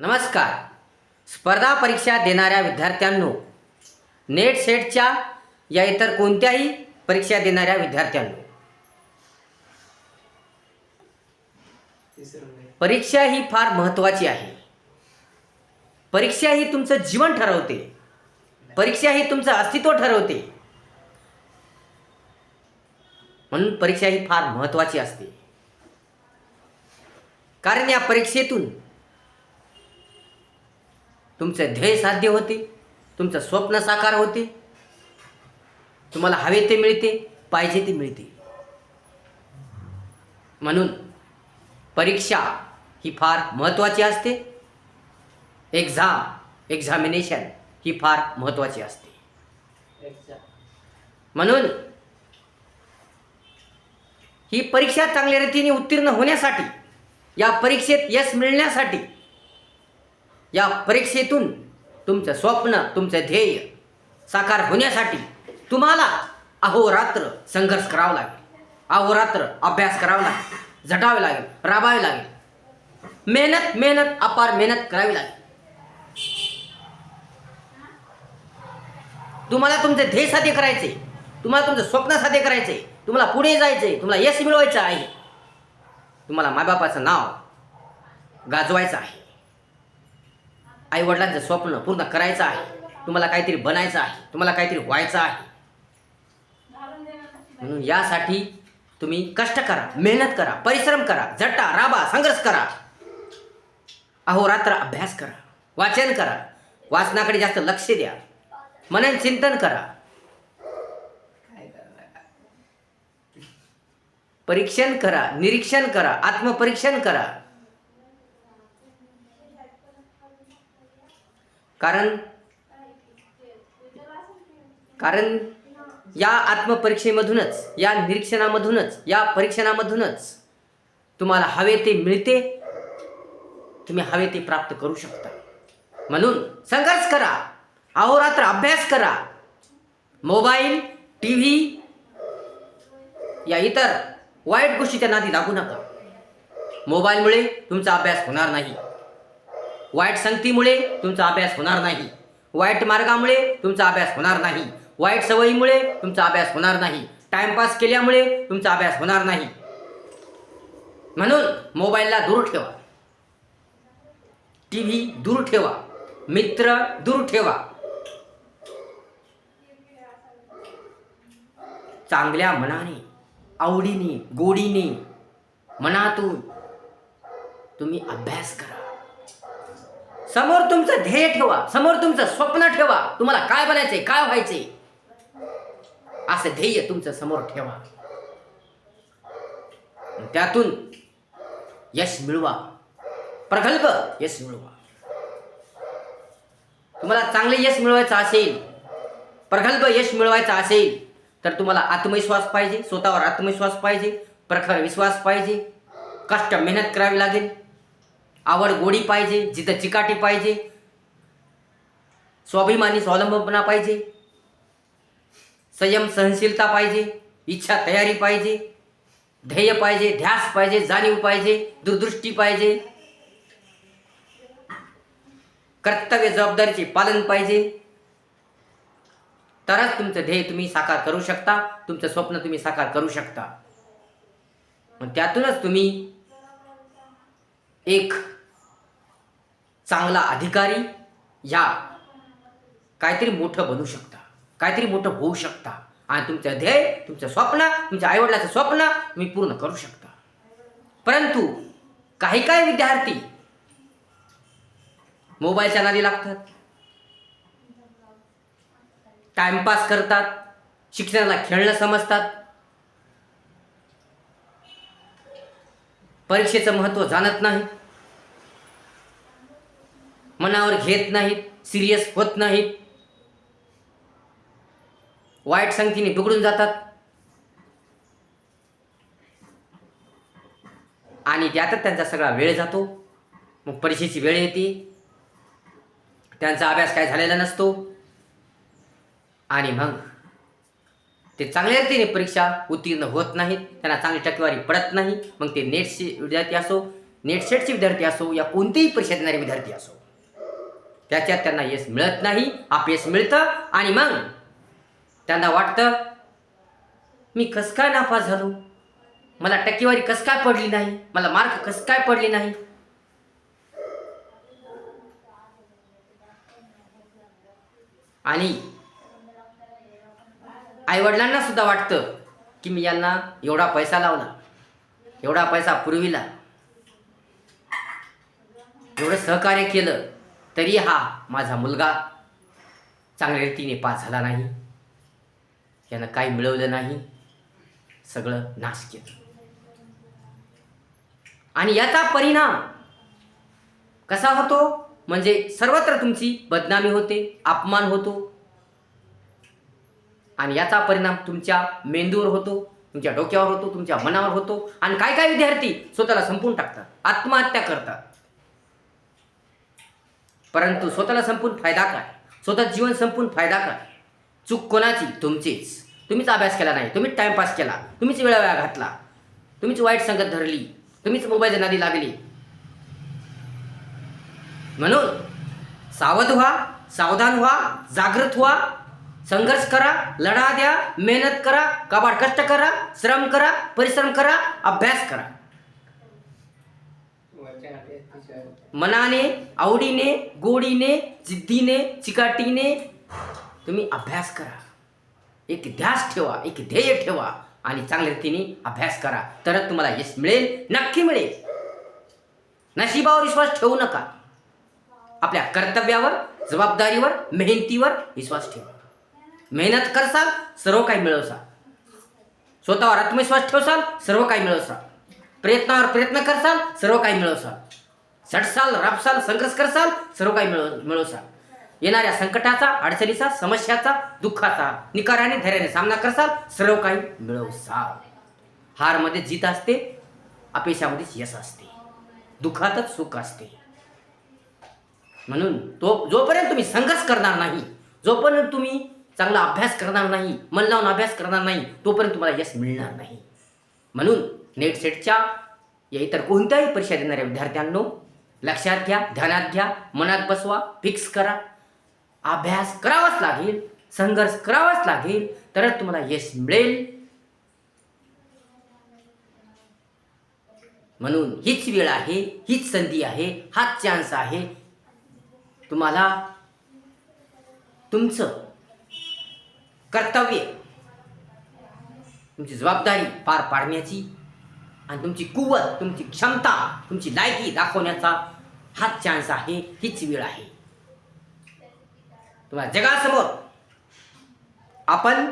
नमस्कार. स्पर्धा परीक्षा देणाऱ्या विद्यार्थ्यांनो नेट सेटच्या या इतर कोणत्याही परीक्षा देणाऱ्या विद्यार्थ्यांनो परीक्षा ही फार महत्त्वाची आहे. परीक्षा ही तुमचं जीवन ठरवते. परीक्षा ही तुमचं अस्तित्व ठरवते. म्हणून परीक्षा ही फार महत्त्वाची असते. कारण या परीक्षेतून तुमचं ध्येय साध्य होते तुमचं स्वप्न साकार होते. तुम्हाला हवे ते मिळते पाहिजे ते मिळते. म्हणून परीक्षा ही फार महत्त्वाची असते. एक्झाम एक्झामिनेशन ही फार महत्त्वाची असते. म्हणून ही परीक्षा चांगल्या रीतीने उत्तीर्ण होण्यासाठी या परीक्षेत यश मिळण्यासाठी या परीक्षेतून तुमचं स्वप्न तुमचं ध्येय साकार होण्यासाठी तुम्हाला अहोरात्र संघर्ष करावा लागेल. अहोरात्र अभ्यास करावा लागेल. झटावे लागेल. राबावे लागेल. मेहनत मेहनत अपार मेहनत करावी लागेल. तुम्हाला तुमचे ध्येय साध्य करायचे तुम्हाला तुमचं स्वप्न साध्य करायचे तुम्हाला पुढे जायचे तुम्हाला यश मिळवायचं आहे. तुम्हाला मायबापाचं नाव गाजवायचं आहे. आईवडिलांचं स्वप्न पूर्ण करायचं आहे. तुम्हाला काहीतरी बनायचं आहे. तुम्हाला काहीतरी व्हायचं आहे. म्हणून यासाठी तुम्ही कष्ट करा मेहनत करा परिश्रम करा झटा राबा संघर्ष करा. अहोरात्र अभ्यास करा वाचन करा. वाचनाकडे जास्त लक्ष द्या. मनन चिंतन करा. परीक्षण करा निरीक्षण करा आत्मपरीक्षण करा. कारण? कारण या आत्मपरीक्षेमधूनच या निरीक्षणामधूनच या परीक्षणामधूनच तुम्हाला हवे ते मिळते तुम्ही हवे ते प्राप्त करू शकता. म्हणून संघर्ष करा अहोरात्र अभ्यास करा. मोबाईल टी व्ही या इतर वाईट गोष्टीच्या नादी लागू नका. मोबाईलमुळे तुमचा अभ्यास होणार नाही. वाईट संगतीमुळे तुमचा अभ्यास होणार नाही. वाईट मार्गामुळे तुमचा अभ्यास होणार नाही. वाईट सवयीमुळे तुमचा अभ्यास होणार नाही. टाइमपास केल्यामुळे तुमचा अभ्यास होणार नाही. म्हणून मोबाईलला दूर ठेवा. टी व्ही दूर ठेवा. मित्र दूर ठेवा. चांगल्या मनाने आवडीने गोडीने मनातून तुम्ही अभ्यास करा. समोर तुमचं ध्येय ठेवा समोर तुमचं स्वप्न ठेवा. तुम्हाला काय बनायचंय काय व्हायचंय? असं ध्येय तुमचं समोर ठेवा. त्यातून यश मिळवा. प्रगल्भ यश मिळवा. तुम्हाला चांगले यश मिळवायचं असेल प्रगल्भ यश मिळवायचं असेल तर तुम्हाला आत्मविश्वास पाहिजे स्वतःवर आत्मविश्वास पाहिजे प्रखर विश्वास पाहिजे कष्ट मेहनत करावी लागेल. आवड गोडी पाहिजे जिथं चिकाटी पाहिजे स्वाभिमानी स्वावलंबना पाहिजे संयम सहनशीलता पाहिजे इच्छा तयारी पाहिजे ध्येय पाहिजे ध्यास पाहिजे जाणीव पाहिजे दूरदृष्टी पाहिजे कर्तव्य जबाबदारीचे पालन पाहिजे. तरच तुमचं ध्येय तुम्ही साकार करू शकता तुमचं स्वप्न तुम्ही साकार करू शकता. मग त्यातूनच तुम्ही एक चांगला अधिकारी या काहीतरी मोठं बनू शकता काहीतरी मोठं होऊ शकता. आणि तुमचं ध्येय तुमचं स्वप्न तुमच्या आईवडिलाचं स्वप्न तुम्ही पूर्ण करू शकता. परंतु काही काही विद्यार्थी मोबाईलच्या नादी लागतात. टाइमपास करतात. शिक्षणाला खेळणं समजतात. परीक्षेचं महत्त्व जाणत नाही. मनावर घेत नाहीत सिरियस होत नाहीत. वाईट संगतीने बिघडून जातात. आणि त्यातच त्यांचा सगळा वेळ जातो. मग परीक्षेची वेळ येते. त्यांचा अभ्यास काय झालेला नसतो. आणि मग ते चांगल्या रीतीने परीक्षा उत्तीर्ण होत नाहीत. त्यांना चांगली टक्केवारी पडत नाही. मग ते नेटचे विद्यार्थी असो नेटसेटचे विद्यार्थी असो या कोणतेही परीक्षा देणारे विद्यार्थी असो त्याच्यात त्यांना यश मिळत नाही अपयश मिळतं आणि मग त्यांना वाटतं मी कसं काय नापास झालो? मला टक्केवारी कसं काय पडली नाही? मला मार्क कसं काय पडले नाही? आणि आईवडिलांना सुद्धा वाटतं की मी यांना एवढा पैसा लावला एवढा पैसा पुरविला एवढं सहकार्य केलं. तरी हा माझा मुलगा चांगल्या रीतीने पास झाला नाही. यानं काही मिळवलं नाही. सगळं नाश केलं. आणि याचा परिणाम कसा होतो? म्हणजे सर्वत्र तुमची बदनामी होते अपमान होतो. आणि याचा परिणाम तुमच्या मेंदूवर होतो तुमच्या डोक्यावर होतो तुमच्या मनावर होतो. आणि काय काय विद्यार्थी स्वतःला संपून टाकतात आत्महत्या करतात. परंतु स्वतःला संपून फायदा काय? स्वतः जीवन संपून फायदा काय? चूक कोणाची? तुमचीच. तुम्हीच अभ्यास केला नाही. तुम्हीच टाइमपास केला. तुम्हीच वेळा वेळा घातला. तुम्हीच वाईट संगत धरली. तुम्हीच मोबाईल नादी लागली. म्हणून सावध व्हा सावधान व्हा जागृत व्हा संघर्ष करा लढा द्या मेहनत करा कबाड कष्ट करा श्रम करा परिश्रम करा अभ्यास करा. मनाने आवडीने गोडीने जिद्दीने चिकाटीने तुम्ही अभ्यास करा. एक ध्यास ठेवा एक ध्येय ठेवा आणि चांगल्या रीतीने अभ्यास करा. तरच तुम्हाला यश मिळेल नक्की मिळेल. नशिबावर विश्वास ठेवू नका. आपल्या कर्तव्यावर जबाबदारीवर मेहनतीवर विश्वास ठेवा. मेहनत करसाल सर्व काही मिळवसाल. स्वतःवर आत्मविश्वास ठेवसाल सर्व काही मिळवसाल. प्रयत्नावर प्रयत्न करसाल सर्व काही मिळवसाल. झटसाल राबसाल संघर्ष करसाल सर्व काही मिळव मिळवसाल येणाऱ्या संकटाचा अडचणीचा समस्याचा दुःखाचा निकाराने धैर्याने सामना करसाल सर्व काही मिळवसाल. हारमध्ये जीत असते अपेक्षामध्ये यश असते. दुःखातच सुख असते. म्हणून तो जोपर्यंत तुम्ही संघर्ष करणार नाही जोपर्यंत तुम्ही चांगला अभ्यास करणार नाही मन लावून अभ्यास करणार नाही तोपर्यंत तुम्हाला यश मिळणार नाही. म्हणून नेट सेटच्या या इतर कोणत्याही परीक्षा देणाऱ्या विद्यार्थ्यांनो लक्षात घ्या ध्यानात घ्या मनात बसवा फिक्स करा. अभ्यास करावाच लागेल संघर्ष करावाच लागेल तरच तुम्हाला यश मिळेल. म्हणून हीच वेळ आहे हीच संधी आहे हाच चान्स आहे. तुम्हाला तुमचं कर्तव्य तुमची जबाबदारी पार पाडण्याची आणि तुमची कुवत तुमची क्षमता तुमची लायकी दाखवण्याचा हाच चान्स आहे हीच वेळ आहे. तुम्हाला जगासमोर आपण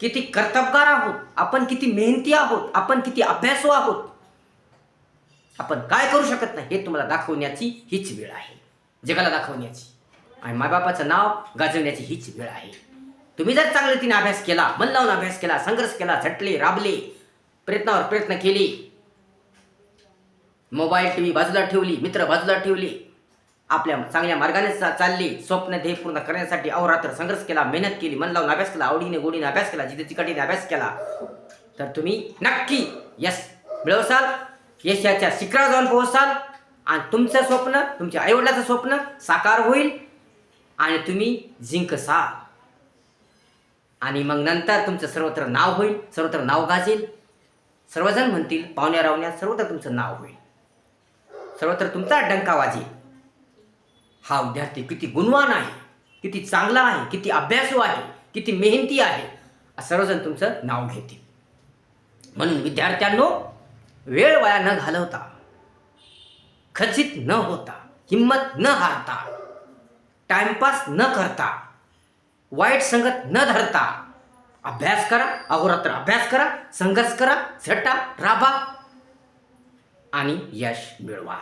किती कर्तबगार आहोत आपण किती मेहनती आहोत आपण किती अभ्यासू आहोत आपण काय करू शकत नाही हे तुम्हाला दाखवण्याची हीच वेळ आहे. जगाला दाखवण्याची. आणि मायबापाचं नाव गाजवण्याची हीच वेळ आहे. तुम्ही जर चांगल्या तिने अभ्यास केला मन लावून अभ्यास केला संघर्ष केला झटले राबले प्रयत्नावर प्रयत्न केले. मोबाईल टी व्ही बाजूला ठेवली मित्र बाजूला ठेवले. आपल्या चांगल्या मार्गाने चालली. स्वप्न ध्येय पूर्ण करण्यासाठी अहोरात्र संघर्ष केला मेहनत केली मन लावून अभ्यास केला आवडीने गोडीने अभ्यास केला जिथे चिकाटीने अभ्यास केला. तर तुम्ही नक्की यश मिळवसाल यशाच्या शिखरावर जाऊन पोहोचाल आणि तुमचं स्वप्न तुमच्या आईवडिलाचं स्वप्न साकार होईल आणि तुम्ही जिंकसाल. आणि मग नंतर तुमचं सर्वत्र नाव होईल सर्वत्र नाव गाजेल. सर्वजण म्हणतील पाहुण्या रावण्यात सर्वत्र तुमचं नाव होईल. सर्वत्र तुमचा डंका वाजेल. हा विद्यार्थी किती गुणवान आहे किती चांगला आहे किती अभ्यासू आहे किती मेहनती आहे सर्वजण तुमचं नाव घेतील. म्हणून विद्यार्थ्यांनो वेळ वाया न घालवता खचित न होता हिंमत न हारता टाइमपास न करता वाईट संगत न धरता अभ्यास करा अहोरात्र अभ्यास करा संघर्ष करा झटा राबा आणि यश मिळवा.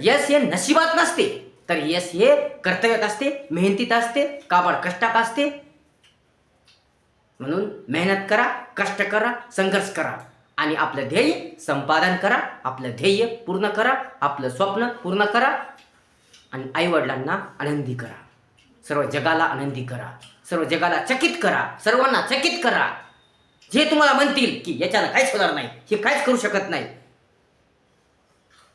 यश हे नशिबात नसते तर यश हे कर्तव्यात असते मेहनतीत असते काबाड कष्टात असते. म्हणून मेहनत करा कष्ट करा संघर्ष करा आणि आपलं ध्येय संपादन करा आपलं ध्येय पूर्ण करा आपलं स्वप्न पूर्ण करा आणि आईवडिलांना आनंदी करा. सर्व जगाला आनंदी करा. सर्व जगाला चकित करा सर्वांना चकित करा. जे तुम्हाला म्हणतील की याच्यानं काहीच होणार नाही हे काहीच करू शकत नाही.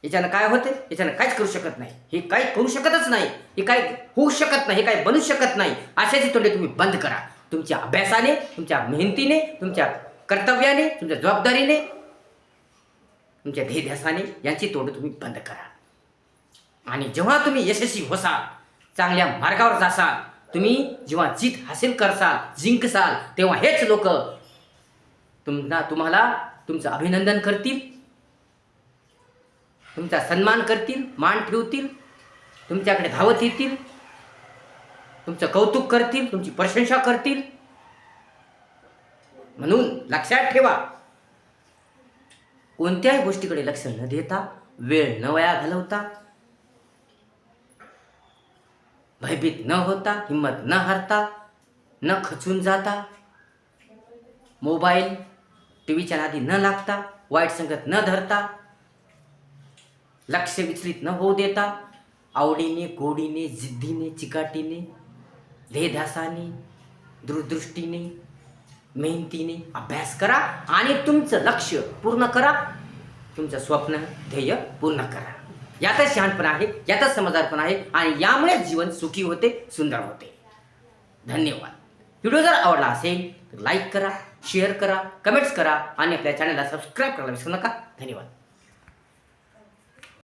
याच्यानं काय होते? याच्यानं काहीच करू शकत नाही. हे काही करू शकतच नाही. हे काय होऊ शकत नाही. हे काय बनू शकत नाही. अशाची तोंडे तुम्ही बंद करा. तुमच्या अभ्यासाने तुमच्या मेहनतीने तुमच्या कर्तव्याने तुमच्या जबाबदारीने तुमच्या ध्येयध्यासाने यांची तोंड तुम्ही बंद करा. आणि जेव्हा तुम्ही यशस्वी होसाल चांगल्या मार्गावर जासाल तुम्ही जेव्हा जीत हासिल करसाल जिंकसाल तेव्हा हेच लोक तुमना तुम्हाला तुमचं अभिनंदन करतील. तुमचा सन्मान करतील मान ठेवतील तुमच्याकडे धावत येतील तुमचं कौतुक करतील तुमची प्रशंसा करतील. म्हणून लक्षात ठेवा. कोणत्याही गोष्टीकडे लक्ष न देता वेळ न वया घालवता भयभीत न होता हिंमत न हारता न खचून जाता मोबाईल टी व्हीच्या नादी न लागता वाईट संगत न धरता लक्ष विचलित न होऊ देता आवडीने गोडीने जिद्दीने चिकाटीने ध्येध्यासाने दूरदृष्टीने मेहनतीने अभ्यास करा आणि तुमचं लक्ष पूर्ण करा. तुमचं स्वप्न ध्येय पूर्ण करा. यातच शहाणपण आहे यातच समजदारपण आहे आणि यामुळे जीवन सुखी होते सुंदर होते. धन्यवाद. व्हिडिओ जर आवडला असेल तर लाईक करा शेअर करा कमेंट्स करा आणि आपल्या चॅनलला सबस्क्राईब करायला विसरू नका. धन्यवाद.